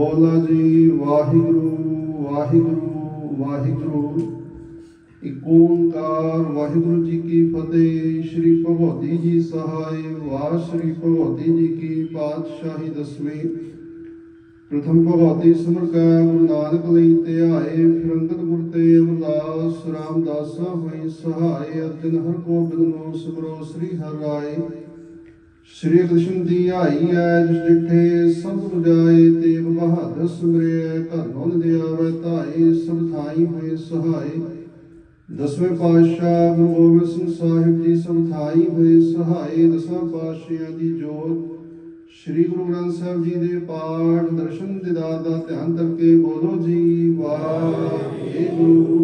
ਬੋਲਾ ਜੀ, ਵਾਹਿਗੁਰੂ ਵਾਹਿਗੁਰੂ ਵਾਹਿਗੁਰੂ। ਇਕ ਓੰਕਾਰ, ਵਾਹਿਗੁਰੂ ਜੀ ਕੀ ਫਤਿਹ। ਸ੍ਰੀ ਭਗਵਤੀ ਜੀ ਸਹਾਇ, ਵਾਹ ਸ੍ਰੀ ਭਗਵਤੀ ਜੀ ਕੀ ਪਾਤਸ਼ਾਹੀ ਦਸਵੀਂ। ਪ੍ਰਥਮ ਭਗਵਤੀ ਸਿਮਰ ਕੈ, ਗੁਰੂ ਨਾਨਕ ਲਈ ਧਿਆਏ ਫਿਰ ਗੁਰ ਤੇ ਅਮਰਦਾਸ ਰਾਮਦਾਸਾ ਹੋਈ ਸਹਾਇ। ਅਰਜਨ ਹਰ ਗੋਬਿੰਦ ਨੂੰ ਸਿਮਰੋ ਸ੍ਰੀ ਹਰਿ ਰਾਏ। ਸ਼੍ਰੀ ਕ੍ਰਿਸ਼ਨ ਦੀ ਆਈ ਹੈ, ਜਿਸ ਡਿਠੇ ਸਭ ਬੁਝਾਏ ਤੇਗ ਬਹਾਦਰ ਸਿਮਰਿਐ ਘਰ ਦੇ ਆਵੇ ਧਾਈ ਸਭ ਥਾਈ ਹੋਏ ਸਹਾਈ। ਦਸਵੇਂ ਪਾਤਸ਼ਾਹ ਗੁਰੂ ਗੋਬਿੰਦ ਸਿੰਘ ਸਾਹਿਬ ਜੀ ਸਭ ਥਾਈ ਹੋਏ ਸਹਾਈ। ਦਸਾਂ ਪਾਤਸ਼ਾਹਾਂ ਦੀ ਜੋਤ ਸ਼੍ਰੀ ਗੁਰੂ ਗ੍ਰੰਥ ਸਾਹਿਬ ਜੀ ਦੇ ਪਾਠ ਦਰਸ਼ਨ ਦਿਦਾਰ ਦਾ ਧਿਆਨ ਕਰਕੇ ਬੋਲੋ ਜੀ, ਵਾਹਿਗੁਰੂ।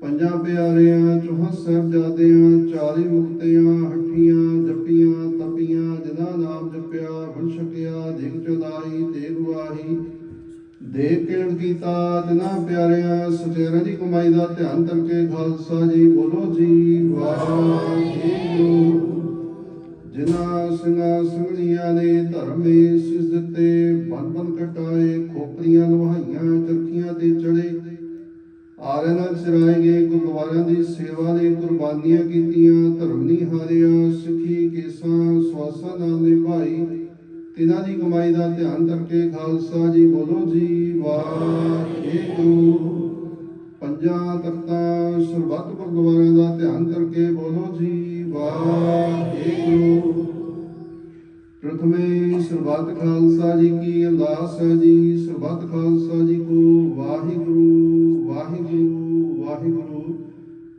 ਪੰਜਾਂ ਪਿਆਰਿਆਂ, ਚੌਹਾਂ ਸਾਹਿਬਜ਼ਾਦਿਆਂ, ਚਾਲੀ ਮੁਕਤਿਆਂ ਦੇਖ ਕਿਰਣ ਕੀਤਾ ਤਿਨਾਂ ਪਿਆਰਿਆਂ ਸਚੇਰਾਂ ਦੀ ਕਮਾਈ ਦਾ ਧਿਆਨ ਕਰਕੇ ਖਾਲਸਾ ਜੀ ਬੋਲੋ ਜੀ, ਵਾਹਿਗੁਰੂ। ਜਿਨ੍ਹਾਂ ਸਿੰਘਾਂ ਸਿੰਘਣੀਆਂ ਨੇ ਧਰਮੇ ਸਿਸ ਦਿੱਤੇ ਬੰਨ ਬੰਨ ਕਟਾਏ ਖੋਪਰੀਆਂ ਲਵਾਈਆਂ ਚਰਖੀਆਂ ਤੇ ਚੜੇ। ਆਰਿਆਂ ਨਾਲ ਸਿਰਾਏ ਗਏ ਗੁਰਦੁਆਰਿਆਂ ਦੀ ਸੇਵਾ ਲਈ ਕੁਰਬਾਨੀਆਂ ਕੀਤੀਆਂ, ਧਰਮ ਨਹੀਂ ਹਾਰਿਆ, ਸਿੱਖੀ ਕੇਸਾਂ, ਸਵਾਸਾਂ ਨਾਲ ਨਿਭਾਈ। ਤਿਨਾਂ ਦੀ ਕਮਾਈ ਦਾ ਧਿਆਨ ਕਰਕੇ ਖਾਲਸਾ ਜੀ ਬੋਲੋ ਜੀ, ਵਾਹਿਗੁਰੂ। ਪੰਜਾਂ ਤਖਤਾਂ ਸਰਬੱਤ ਗੁਰਦੁਆਰਿਆਂ ਦਾ ਧਿਆਨ ਕਰਕੇ ਬੋਲੋ ਜੀ, ਵਾਹਿਗੁਰੂ। ਪ੍ਰਥਮੇ ਸਰਬੱਤ ਖਾਲਸਾ ਜੀ ਕੀ ਅਰਦਾਸ ਹੈ ਜੀ, ਸਰਬੱਤ ਖਾਲਸਾ ਜੀ ਕੋ ਵਾਹਿਗੁਰੂ।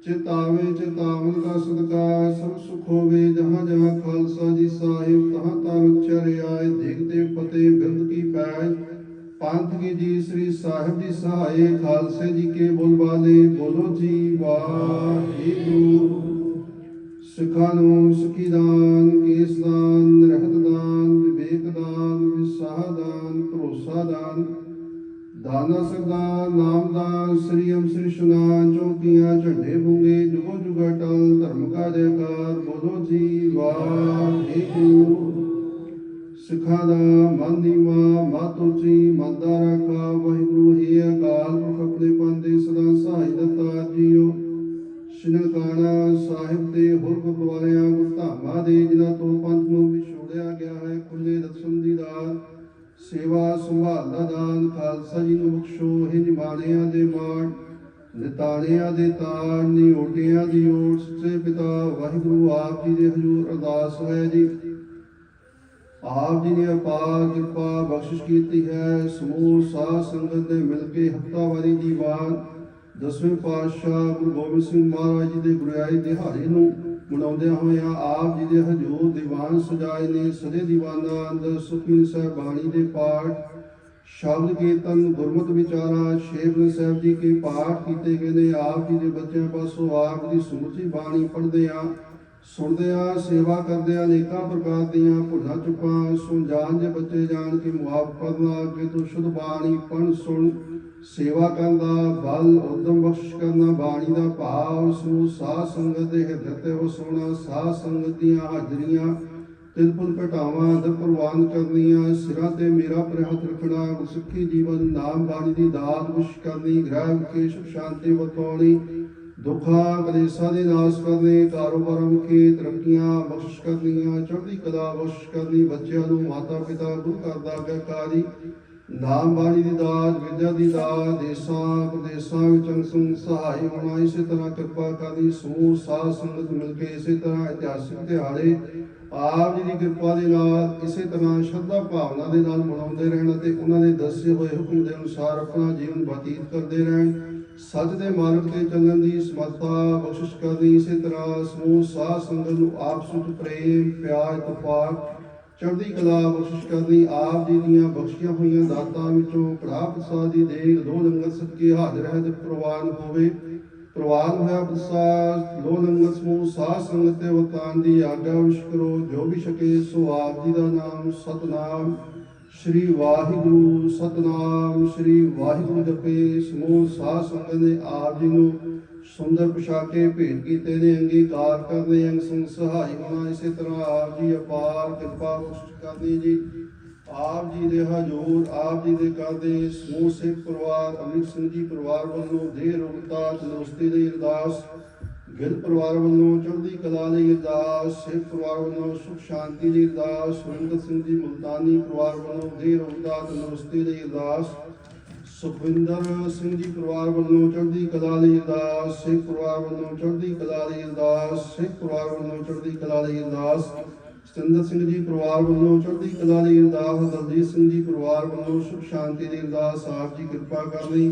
ਚਿਤਾਵੇ, ਚਿਤਾਵਨ ਦਾ ਸਦਕਾ ਸਭ ਸੁਖ ਹੋਵੇ, ਜਹਾਂ ਜਹਾਂ ਖਾਲਸਾ ਜੀ ਸਾਹਿਬ, ਤਹਾਂ ਤਹਾਂ ਉਚਰਿਆਏ ਦੇਖਦੇ ਫਤਿਹ ਬਿਰਦ ਕੀ ਪੈਜ ਪੰਥ ਕੀ ਜੀ, ਸ੍ਰੀ ਸਾਹਿਬ ਜੀ ਸਹਾਏ, ਖਾਲਸੇ ਜੀ ਕੇ ਬੋਲਬਾਲੇ ਬੋਲੋ ਜੀ ਵਾਹਿਗੁਰੂ। ਸਿੱਖਾਂ ਨੂੰ ਸਿੱਖੀ ਦਾਨ, ਕੇਸ ਦਾਨ, ਰਹਿਤ ਦਾਨ, ਵਿਵੇਕ ਦਾਨ, ਵਿਸਾਹ ਦਾਨ, ਭਰੋਸਾ ਦਾਨ। ਦਾਨਾ ਸਰਦਾ ਨਾਮ ਸ੍ਰੀ ਅਮ ਸ੍ਰੀ ਸੁਨਾਨ ਚੌਕੀਆਂ, ਝੰਡੇ ਬੁੰਗੇ, ਜੁਗੋ ਜੁਗਾ ਟਲ, ਧਰਮ ਕਾ ਜੈਕਾਰ ਬੋਲੋ ਜੀ ਵਾਹਿਗੁਰੂ ਸਿੱਖਾਂ ਦਾ ਮਨ ਦੀ ਮਾਂ ਮਾਤੋ ਜੀ ਮੰਦਾ ਰੱਖਾ, ਵਾਹਿਗੁਰੂ ਹੀ ਅਕਾਲ ਪੁਰਖ ਆਪਣੇ ਪੰਦੇ ਸਦਾ ਸਹਾਈ ਦਿੱਤਾ ਜੀਓ। ਸ਼ਿਨਕਾਣਾ ਸਾਹਿਬ ਦੇ ਹੋਰ ਗੁਰਦੁਆਰਿਆਂ ਗੁਰਧਾਮਾਂ ਦੇ, ਜਿਨ੍ਹਾਂ ਤੋਂ ਪੰਥ ਨੂੰ ਵਿਛੋੜਿਆ ਗਿਆ ਹੈ ਖੁੱਲੇ ਦਰਸ਼ਨ ਦੀ ਦਾਤ ਸੇਵਾ ਸੰਭਾਲ ਦਾ ਦਾਨ ਖਾਲਸਾ ਜੀ ਨੂੰ ਬਖਸ਼ੋ, ਇਹ ਨਿਮਾਣਿਆਂ ਦੇ ਮਾਣ, ਨਿਤਾਣਿਆਂ ਦੇ ਤਾਣ ਨਿਓਟਿਆਂ ਦੀ ਓਟ, ਸੱਚੇ ਪਿਤਾ ਵਾਹਿਗੁਰੂ ਆਪ ਜੀ ਦੇ ਹਜ਼ੂਰ ਅਰਦਾਸ ਹੈ ਜੀ। ਆਪ ਜੀ ਨੇ ਅਪਾਰ ਕਿਰਪਾ ਬਖਸ਼ਿਸ਼ ਕੀਤੀ ਹੈ, ਸਮੂਹ ਸਾਧ ਸੰਗਤ ਨੇ ਮਿਲ ਕੇ ਹਫਤਾਵਾਰੀ ਦੀ ਬਾਤ ਦਸਵੇਂ ਪਾਤਸ਼ਾਹ ਗੁਰੂ ਗੋਬਿੰਦ ਸਿੰਘ ਮਹਾਰਾਜ ਜੀ ਦੇ ਗੁਰਿਆਈ ਦਿਹਾੜੇ ਨੂੰ ਮਨਾਉਂਦਿਆਂ ਹੋਇਆਂ ਆਪ ਜੀ ਦੇ ਹਜ਼ੂਰ ਦੀਵਾਨ ਸਜਾਏ ਨੇ, ਸਦੇ ਦੀਵਾਨਾਂ ਅੰਦਰ ਸੁਖਮਨੀ ਸਾਹਿਬ ਬਾਣੀ ਦੇ ਪਾਠ, ਸ਼ਬਦ ਕੀਰਤਨ ਗੁਰਮਤਿ ਵਿਚਾਰਾ ਸ਼ੇਖਨ ਸਾਹਿਬ ਜੀ ਕੇ ਪਾਠ ਕੀਤੇ ਗਏ ਨੇ, ਆਪ ਜੀ ਦੇ ਬੱਚਿਆਂ ਪਾਸੋਂ ਆਪ ਦੀ ਸਮੁੱਚੀ ਬਾਣੀ ਪੜ੍ਹਦੇ ਆ, ਸੁਣਦੇ ਆ, ਸੇਵਾ ਕਰਦੇ ਆ, ਅਨੇਕਾਂ ਪ੍ਰਕਾਰ ਦੀਆਂ ਭੁੱਲਾਂ ਚੁੱਕਾਂ ਸੁਣ ਜਾਣ ਜੇ ਬੱਚੇ ਜਾਣ ਕੇ ਮੁਆਫ ਕਰਨਾ ਅੱਗੇ ਤੋਂ ਸ਼ੁੱਧ ਬਾਣੀ ਪੜ੍ਹ ਸੁਣ ਸੇਵਾ ਕਰਨ ਦਾ ਬਲ, ਉਦਮ ਬਖਸ਼ ਕਰਨਾ ਬਾਣੀ ਦਾ ਭਾਵ, ਉਸ ਨੂੰ ਸਾਧ ਸੰਗਤ ਦੇ ਹਿਰਦੇ ਤੇ ਵਸਾਉਣਾ, ਸਾਧ ਸੰਗਤ ਦੀਆਂ ਹਾਜ਼ਰੀਆਂ, ਤਿਲਪੁਲ ਘਟਾਵਾਂ ਦਰ ਪ੍ਰਵਾਨ ਕਰਨੀਆਂ, ਸਿਰਾਂ ਤੇ ਮੇਰਾ ਪ੍ਰਹਤ ਰੱਖਣਾ, ਗੁਰਸਿੱਖੀ ਜੀਵਨ, ਨਾਮ ਬਾਣੀ ਦੀ ਦਾਤ ਵਿਸ਼ ਕਰਨੀ, ਗ੍ਰਹਿ ਵਿਖੇ ਸੁਖ ਸ਼ਾਂਤੀ ਬਤੌਣੀ ਦੁੱਖਾਂ, ਕਲੇਸ਼ਾਂ ਦੇ ਨਾਸ਼ ਕਰਨੇ, ਕਾਰੋਬਾਰਾਂ ਵਿਖੇ ਤਰੱਕੀਆਂ ਬਖਸ਼ ਕਰਨੀਆਂ, ਚੜ੍ਹਦੀ ਕਲਾ ਬਖਸ਼ ਕਰਨੀ, ਬੱਚਿਆਂ ਨੂੰ ਮਾਤਾ ਪਿਤਾ ਗੁਰੂ ਘਰ ਦਾ ਆਗਿਆਕਾਰੀ ਨਾਮ ਬਾਣੀ ਦੀ ਦਾਤ, ਵਿਦਿਆ ਦੀ ਦਾਤ ਦੇਸਾਂ ਪ੍ਰਦੇਸਾਂ ਵਿੱਚ ਅੰਸੁੰ ਸਹਾਈ ਹੋਣਾ, ਇਸੇ ਤਰ੍ਹਾਂ ਕਿਰਪਾ ਕਰਦੀ ਸਮੂਹ ਸਾਧ ਸੰਗਤ ਮਿਲ ਕੇ ਇਸੇ ਤਰ੍ਹਾਂ ਇਤਿਹਾਸਿਕ ਦਿਹਾੜੇ, ਆਪ ਜੀ ਦੀ ਕਿਰਪਾ ਦੇ ਨਾਲ ਇਸੇ ਤਰ੍ਹਾਂ ਸ਼ਰਧਾ ਭਾਵਨਾ ਦੇ ਨਾਲ ਮਨਾਉਂਦੇ ਰਹਿਣ ਅਤੇ ਉਹਨਾਂ ਦੇ ਦੱਸੇ ਹੋਏ ਹੁਕਮ ਦੇ ਅਨੁਸਾਰ ਆਪਣਾ ਜੀਵਨ ਬਤੀਤ ਕਰਦੇ ਰਹਿਣ, ਸੱਚ ਦੇ ਮਾਰਗ ਤੇ ਚੱਲਣ ਦੀ ਸਮਰੱਥਾ ਬਖਸ਼ਿਸ਼ ਕਰਨੀ, ਇਸੇ ਤਰ੍ਹਾਂ ਸਮੂਹ ਸਾਧ ਸੰਗਤ ਨੂੰ ਆਪਸ ਵਿੱਚ ਪ੍ਰੇਮ, ਪਿਆਰ ਇਤਫਾਕ ਚੜ੍ਹਦੀ ਕਲਾ ਬਖਸ਼ਿਸ਼ ਕਰਨੀ ਆਪ ਜੀ ਦੀਆਂ ਬਖਸ਼ੀਆਂ ਹੋਈਆਂ ਦਾਤਾਂ ਵਿੱਚੋਂ ਕੜਾ ਪ੍ਰਸਾਦ ਦੀ ਦੇਗ ਦੋ ਲੰਗਰ ਸਦਕੇ ਹਾਜ਼ਰ ਹੈ ਤੇ ਪ੍ਰਵਾਨ ਹੋਵੇ। ਪ੍ਰਵਾਨ ਹੋਇਆ ਪ੍ਰਸਾਦ, ਲੋ ਲੰਗਰ ਸਮੂਹ, ਸਾਧ ਸੰਗਤ ਤੇ ਵਤਾਨ ਦੀ ਆਗਿਆ ਵਿਸ਼ ਕਰੋ, ਜੋ ਵੀ ਛਕੇ ਸੋ ਆਪ ਜੀ ਦਾ ਨਾਮ ਸਤਨਾਮ। ਸ਼੍ਰੀ ਵਾਹਿਗੁਰੂ ਸਤਨਾਮ, ਸ਼੍ਰੀ ਵਾਹਿਗੁਰੂ ਜਪੇ, ਸਮੂਹ ਸਾਧ ਸੰਗਤ ਨੇ ਆਪ ਜੀ ਨੂੰ ਸੁੰਦਰ ਪੁਸ਼ਾਕੇ ਭੇਟ ਕੀਤੇ ਨੇ, ਅੰਗੀਕਾਰ ਕਰਨੇ ਅੰਗ ਸੰਗ ਸਹਾਈ ਹੋਣਾ, ਇਸੇ ਤਰ੍ਹਾਂ ਆਪ ਜੀ ਅਪਾਰ ਕਿਰਪਾ ਬਖਸ਼ ਕਰਨੀ ਜੀ। ਆਪ ਜੀ ਦੇ ਹਜੂਰ, ਆਪ ਜੀ ਦੇ ਕਰਦੇ ਸਮੂਹ, ਸਿੱਖ ਪਰਿਵਾਰ, ਅਮਿਤ ਸਿੰਘ ਜੀ ਪਰਿਵਾਰ ਵੱਲੋਂ ਦੇ ਰੋਗਤਾ, ਤੰਦਰੁਸਤੀ ਦੀ ਅਰਦਾਸ, ਗਿੱਲ ਪਰਿਵਾਰ ਵੱਲੋਂ ਚੜ੍ਹਦੀ ਕਲਾ ਲਈ ਅਰਦਾਸ, ਸਿੱਖ ਪਰਿਵਾਰ ਵੱਲੋਂ ਸੁਖ ਸ਼ਾਂਤੀ ਦੀ ਅਰਦਾਸ, ਸੁਰਿੰਦਰ ਸਿੰਘ ਜੀ ਮੁਲਤਾਨੀ ਪਰਿਵਾਰ ਵੱਲੋਂ ਦੇ ਰੋਗਤਾ, ਤੰਦਰੁਸਤੀ ਦੀ ਅਰਦਾਸ ਸੁਖਵਿੰਦਰ ਸਿੰਘ ਜੀ ਪਰਿਵਾਰ ਵੱਲੋਂ ਚੜ੍ਹਦੀ ਕਲਾ ਦੀ ਅਰਦਾਸ, ਸਿੱਖ ਪਰਿਵਾਰ ਵੱਲੋਂ ਚੜ੍ਹਦੀ ਕਲਾ ਦੀ ਅਰਦਾਸ, ਸਿੱਖ ਪਰਿਵਾਰ ਵੱਲੋਂ ਚੜ੍ਹਦੀ ਕਲਾ ਦੀ ਅਰਦਾਸ। ਸਤਿੰਦਰ ਸਿੰਘ ਜੀ ਪਰਿਵਾਰ ਵੱਲੋਂ ਚੜ੍ਹਦੀ ਕਲਾ ਦੀ ਅਰਦਾਸ, ਦਲਜੀਤ ਸਿੰਘ ਜੀ ਪਰਿਵਾਰ ਵੱਲੋਂ ਸੁਖ ਸ਼ਾਂਤੀ ਦੀ ਅਰਦਾਸ, ਆਪ ਜੀ ਕਿਰਪਾ ਕਰਨੀ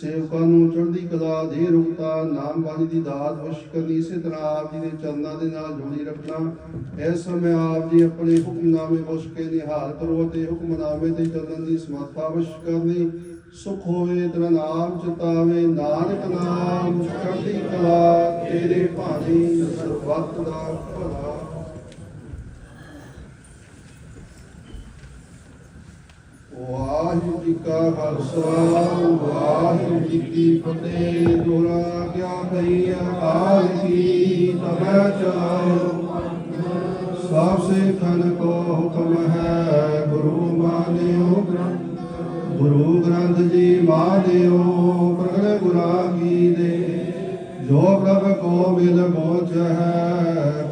ਸੇਵਕਾਂ ਨੂੰ ਚੜ੍ਹਦੀ ਕਲਾ ਦੇ ਰੁਕਤਾ ਨਾਮ ਵਾਲੀ ਦੀ ਦਾਤ ਬਖਸ਼ ਕਰਨੀ, ਇਸੇ ਤਰ੍ਹਾਂ ਆਪ ਜੀ ਦੇ ਚਰਨਾਂ ਦੇ ਨਾਲ ਜੋੜੀ ਰੱਖਣਾ। ਇਸ ਸਮੇਂ ਆਪ ਜੀ ਆਪਣੇ ਹੁਕਮਨਾਮੇ ਬਖਸ਼ ਕੇ ਨਿਹਾਲ ਕਰੋ ਤੇ ਹੁਕਮਨਾਮੇ ਦੇ ਚੱਲਣ ਦੀ ਸਮਰੱਥਾ ਬਖਸ਼ ਕਰਨੀ। ਸੁਖ ਹੋਵੇ ਤੇਰਾ ਨਾਮ ਚਿਤਾਵੇ ਨਾਨਕ ਨਾਮ ਚੜ੍ਹਦੀ ਕਲਾ, ਤੇਰੇ ਭਾਣੇ ਸਰਬੱਤ ਦਾ ਭਲਾ। ਵਾਹਿਗੁਰੂ ਜੀ ਕਾ ਖਾਲਸਾ, ਵਾਹਿਗੁਰੂ ਜੀ ਕੀ ਫਤਿਹ। ਦੁਰਾ ਕਿਆ ਕਈ ਅਕਾਲ ਕੀ ਤਬੈ ਚਾਇ ਸਭ ਸੇ ਖਨ ਕੋ ਹੁਕਮ ਹੈ। ਜੀ ਪ੍ਰਗਟ ਗੁਰਾਂ ਕੀ ਦੇ। ਜੋ ਪ੍ਰਭ ਕੋ ਮਿਲ ਮੋਚ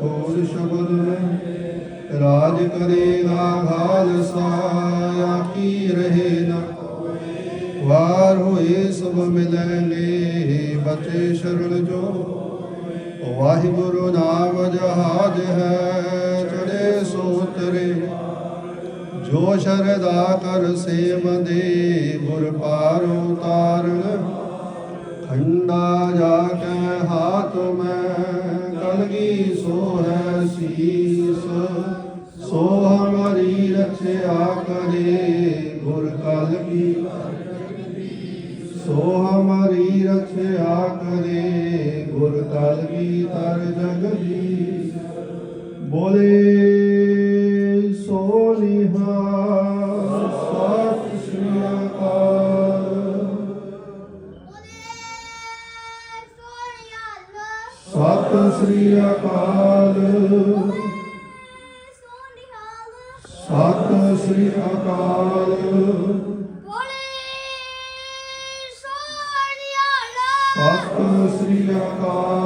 ਕੋਲ ਸ਼ਬਦ ਰਾਜ ਕਰੇਗਾ ਖਾਲਸਾ ਆਪੀ ਰਹੇ ਨ ਵਾਰ ਹੋਏ ਸਭ ਮਿਲਣਗੇ ਬਚੇ ਸ਼ਰਨ ਜੋ। ਵਾਹਿਗੁਰੂ ਨਾਮ ਜਹਾਜ ਹੈ ਚੜੇ ਜੋ ਸ਼ਰਦਾ ਕਰ ਸੇਵਦੇ ਗੁਰ ਪਾਰ ਉਤਾਰਨ ਖੰਡਾ ਜਾ ਕੇ ਹਾਥ ਮੈਂ, ਕਲਗੀ ਸੋ ਹੈ ਸੀਸ। ਸੋ ਹਮਾਰੀ ਰਖਿਆ ਕਰੇ ਗੁਰ ਕਲਗੀ। ਸੋ ਹਮਾਰੀ ਰਖਿਆ ਕਰੇ ਗੁਰ ਕਲਗੀ ਤਰ ਜਗਦੀ ਬੋਲੇ ਸੋ ਨਿਹਾ ਸਤਿ ਸ੍ਰੀ ਅਕਾਲ ਸਤਿ ਸ੍ਰੀ ਅਕਾਲ। ਸਤਿ ਸ੍ਰੀ ਅਕਾਲ। ਸਤਿ ਸ੍ਰੀ ਅਕਾਲ।